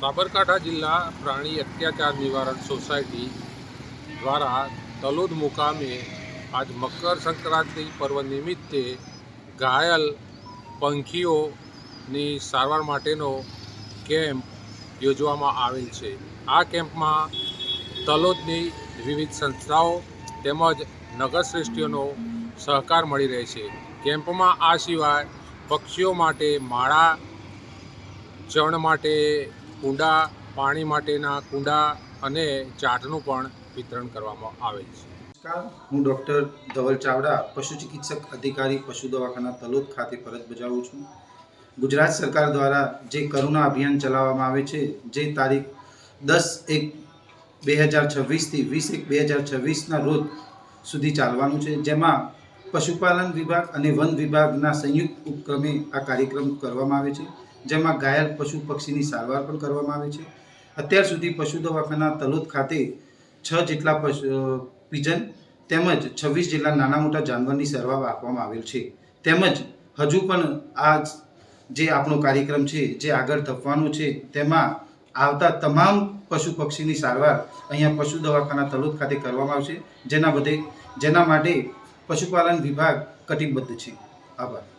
સાબરકાંઠા જિલ્લા પ્રાણી અત્યાચાર નિવારણ સોસાયટી દ્વારા તલોદ મુકામે આજ મકર સંક્રાંતિ પર્વ નિમિત્તે ઘાયલ પંખીઓની સારવાર માટેનો કેમ્પ યોજવામાં આવેલ છે. આ કેમ્પમાં તલોદની વિવિધ સંસ્થાઓ તેમજ નગરશ્રેષ્ઠીઓનો સહકાર મળી રહે છે. કેમ્પમાં આ સિવાય પક્ષીઓ માટે માળા ચણ માટે કુંડા, પાણી માટેના કુંડા અને ચાટનું પણ વિતરણ કરવામાં આવેલ છે. નમસ્કાર, હું ડૉક્ટર ધવલ ચાવડા, પશુ ચિકિત્સક અધિકારી, પશુ દવાખાના તલોદ ખાતે ફરજ બજાવું છું. ગુજરાત સરકાર દ્વારા જે કરુણા અભિયાન ચલાવવામાં આવે છે, જે તારીખ દસ એક બે હજાર છવ્વીસથી વીસ એક બે હજાર છવ્વીસના રોજ સુધી ચાલવાનું છે, જેમાં પશુપાલન વિભાગ અને વન વિભાગના સંયુક્ત ઉપક્રમે આ કાર્યક્રમ કરવામાં આવે છે. જેમાં ઘાયલ પશુ પક્ષીની સારવાર પણ કરવામાં આવે છે. અત્યાર સુધી પશુ દવાખાના તલોદ ખાતે છ જેટલા પશુ પિજન તેમજ છવ્વીસ જેટલા નાના મોટા જાનવરની સારવાર આપવામાં આવેલ છે. તેમજ હજુ પણ આ જે આપણો કાર્યક્રમ છે, જે આગળ ધપવાનો છે, તેમાં આવતા તમામ પશુ પક્ષીની સારવાર અહીંયા પશુ દવાખાના તલોદ ખાતે કરવામાં આવશે. જેના બધે, જેના માટે પશુપાલન વિભાગ કટિબદ્ધ છે. આભાર.